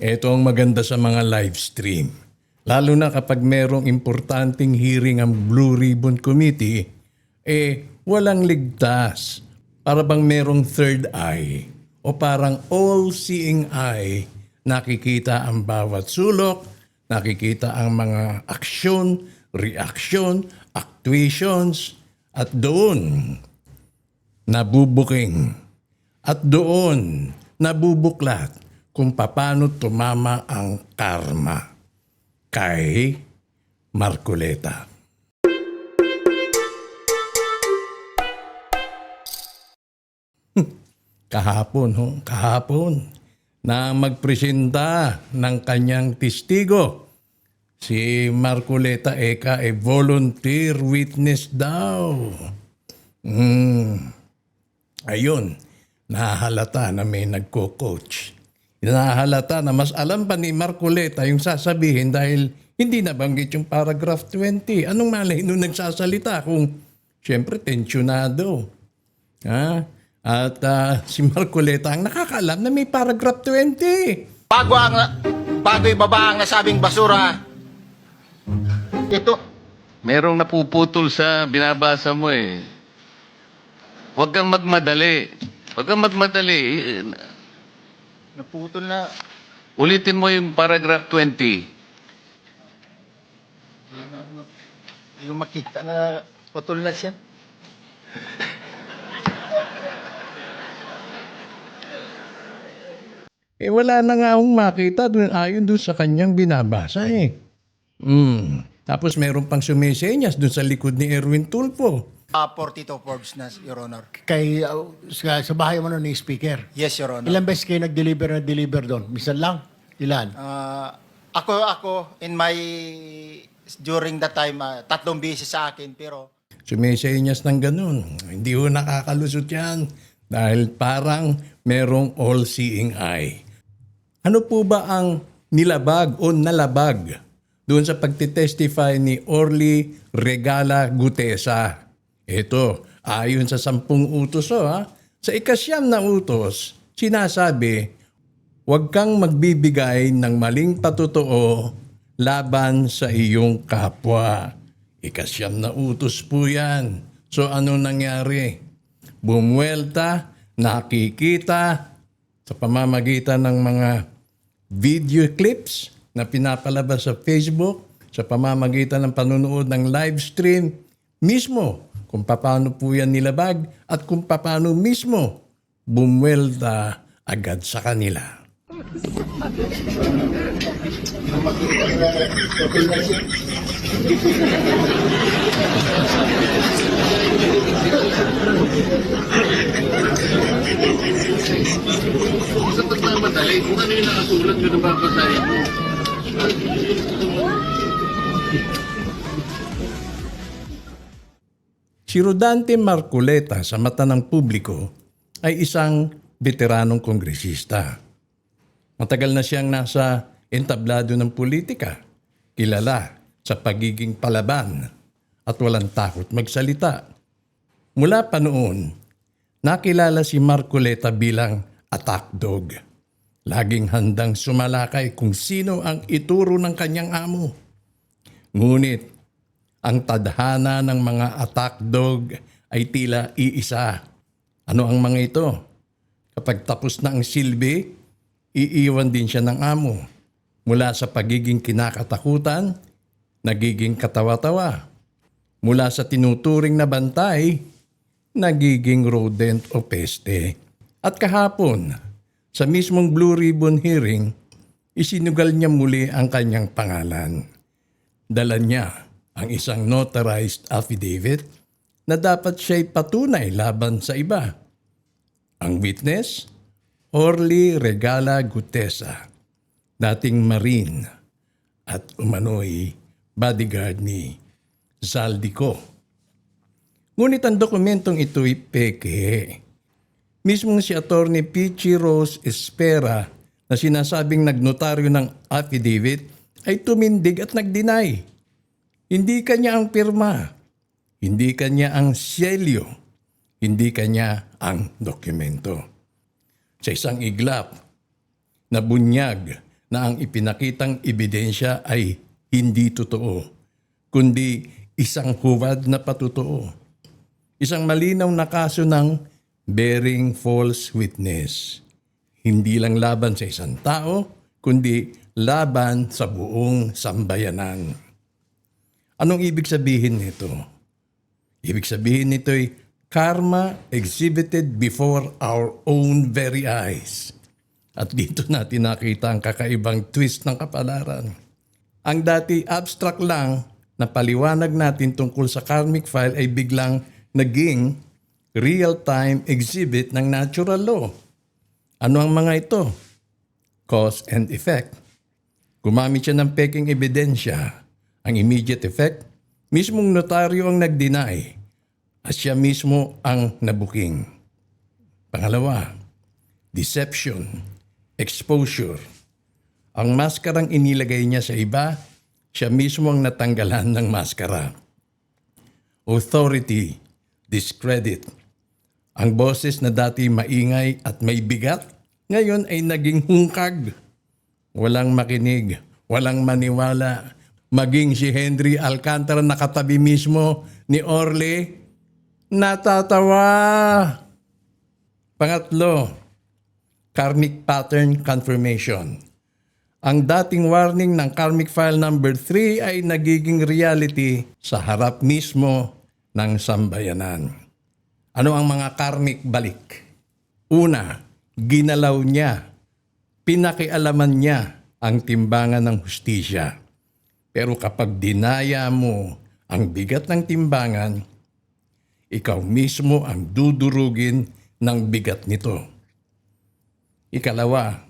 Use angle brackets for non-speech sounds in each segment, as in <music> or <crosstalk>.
Ito ang maganda sa mga live stream. Lalo na kapag merong importanteng hearing ang Blue Ribbon Committee, eh walang ligtas. Para bang merong third eye o parang all-seeing eye, nakikita ang bawat sulok, nakikita ang mga aksyon, reaksyon, actuations, at doon nabubuking at doon nabubuklat kung paano tumama ang karma kay Marcoleta. <laughs> Kahapon, ho, kahapon, na magpresenta ng kanyang testigo. Si Marcoleta Eka ay volunteer witness daw. Hmm. Ayun, nahalata na may nagko-coach. Nahalata na mas alam pa ni Marcoleta yung sasabihin dahil hindi nabanggit yung paragraph 20. Anong malay nung nagsasalita kung siyempre tensyonado. Ha? At ah, si Marcoleta ang nakakaalam na may paragraph 20. Bago ang bago ibaba ang nasabing basura, ito, Merong napuputol sa binabasa mo eh. Huwag kang magmadali. Huwag kang magmadali. Naputol na. Ulitin mo yung paragraph 20. Yung makita na putol na siya. Eh wala na nga akong makita dun, ayon dun sa kanyang binabasa eh. Mm. Tapos meron pang sumisenyas dun sa likod ni Erwin Tulfo. Uh, 42 Forbes na, Your Honor. Kay, uh, sa, sa bahay mo nun ni speaker. Yes, Your Honor. Ilang beses kayo nag-deliver na deliver doon? Misan lang? Ilan? Ah, ako, ako, in my, during that time, ah, tatlong beses sa akin, pero Sumisenyas ng ganun. Hindi ho nakakalusot yan dahil parang merong all-seeing eye. Ano po ba ang nilabag o nalabag doon sa pagtitestify ni Orly Regala Gutesa? Ito, ayon sa sampung utos, oh, ha? sa ikasyam na utos, sinasabi, huwag kang magbibigay ng maling patotoo laban sa iyong kapwa. Ikasyam na utos po yan. So ano nangyari? Bumuelta, nakikita sa pamamagitan ng mga video clips na pinapalabas sa Facebook, sa pamamagitan ng panunood ng live stream, mismo kung paano po yan nilabag at kung paano mismo bumuelta agad sa kanila. Huwag ka magmamadali. Kung ano yung nakasulat, yun ang mo. Si Rodante Marculeta sa mata ng publiko ay isang veteranong kongresista. Matagal na siyang nasa entablado ng politika, kilala sa pagiging palaban at walang takot magsalita. Mula pa noon, nakilala si Marculeta bilang attack dog. Laging handang sumalakay kung sino ang ituro ng kanyang amo. Ngunit ang tadhana ng mga attack dog ay tila iisa. Ano ang mga ito? Kapag tapos na ang silbi, iiwan din siya ng amo. Mula sa pagiging kinakatakutan, nagiging katawa-tawa. Mula sa tinuturing na bantay, nagiging rodent o peste. At kahapon, sa mismong Blue Ribbon hearing, isinugal niya muli ang kanyang pangalan dala niya ang isang notarized affidavit na dapat siya'y patunay laban sa iba. Ang witness, Orly Regala Gutesa, dating Marine at umano'y bodyguard ni Zaldico. Ngunit ang dokumentong ito'y peke. Mismong si Atty. Pichi Rose Espera na sinasabing nagnotaryo ng affidavit ay tumindig at nag-deny. Hindi kanya ang pirma. Hindi kanya ang selyo. Hindi kanya ang dokumento. Sa isang iglap na bunyag na ang ipinakitang ebidensya ay hindi totoo, kundi isang huwad na patutuo. Isang malinaw na kaso ng bearing false witness. Hindi lang laban sa isang tao, kundi laban sa buong sambayanan. Anong ibig sabihin nito? Ibig sabihin nito'y karma exhibited before our own very eyes. At dito natin nakita ang kakaibang twist ng kapalaran. Ang dati abstract lang na paliwanag natin tungkol sa karmic file ay biglang naging real-time exhibit ng natural law. Ano ang mga ito? Cause and effect. Gumamit siya ng peking ebidensya. Ang immediate effect, mismong notaryo ang nag-deny at siya mismo ang nabuking. Pangalawa, deception, exposure. Ang maskarang inilagay niya sa iba, siya mismo ang natanggalan ng maskara. Authority, discredit. Ang boses na dati maingay at may bigat, ngayon ay naging hungkag. Walang makinig, walang maniwala. Maging si Henry Alcantara nakatabi mismo ni Orly, natatawa. Pangatlo, karmic pattern confirmation. Ang dating warning ng karmic file number 3 ay nagiging reality sa harap mismo ng sambayanan. Ano ang mga karmic balik? Una, ginalaw niya, pinakialaman niya ang timbangan ng hustisya. Pero kapag dinaya mo ang bigat ng timbangan, ikaw mismo ang dudurugin ng bigat nito. Ikalawa,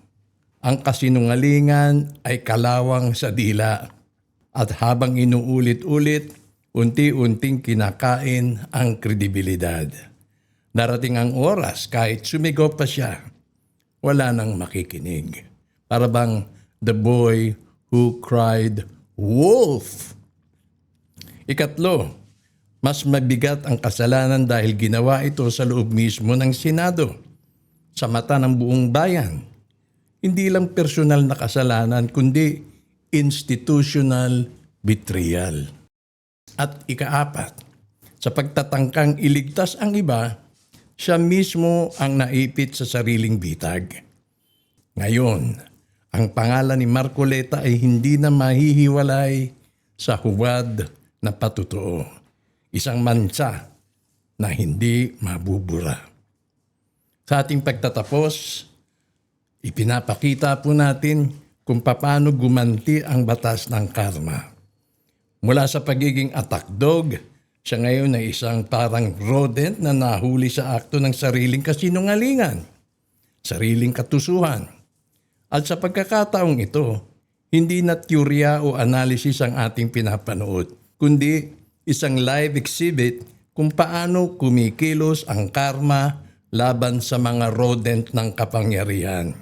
ang kasinungalingan ay kalawang sa dila at habang inuulit-ulit, unti-unting kinakain ang kredibilidad. Darating ang oras kahit sumigaw pa siya, wala nang makikinig. Para bang the boy who cried, Wolf! Ikatlo, mas mabigat ang kasalanan dahil ginawa ito sa loob mismo ng Senado, sa mata ng buong bayan. Hindi lang personal na kasalanan, kundi institutional betrayal. At ikaapat, sa pagtatangkang iligtas ang iba, siya mismo ang naipit sa sariling bitag. Ngayon, ang pangalan ni Marcoleta ay hindi na mahihiwalay sa huwad na patutuo. Isang mansa na hindi mabubura. Sa ating pagtatapos, ipinapakita po natin kung paano gumanti ang batas ng karma. Mula sa pagiging attack dog, siya ngayon ay isang parang rodent na nahuli sa akto ng sariling kasinungalingan, sariling katusuhan. At sa pagkakataong ito, hindi na teorya o analysis ang ating pinapanood, kundi isang live exhibit kung paano kumikilos ang karma laban sa mga rodent ng kapangyarihan.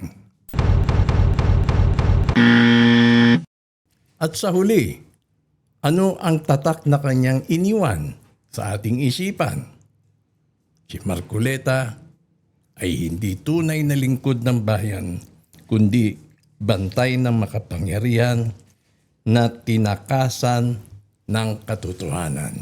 At sa huli, ano ang tatak na kanyang iniwan sa ating isipan? Si Marcoleta ay hindi tunay na lingkod ng bayan, kundi bantay ng makapangyarihan na tinakasan ng katotohanan.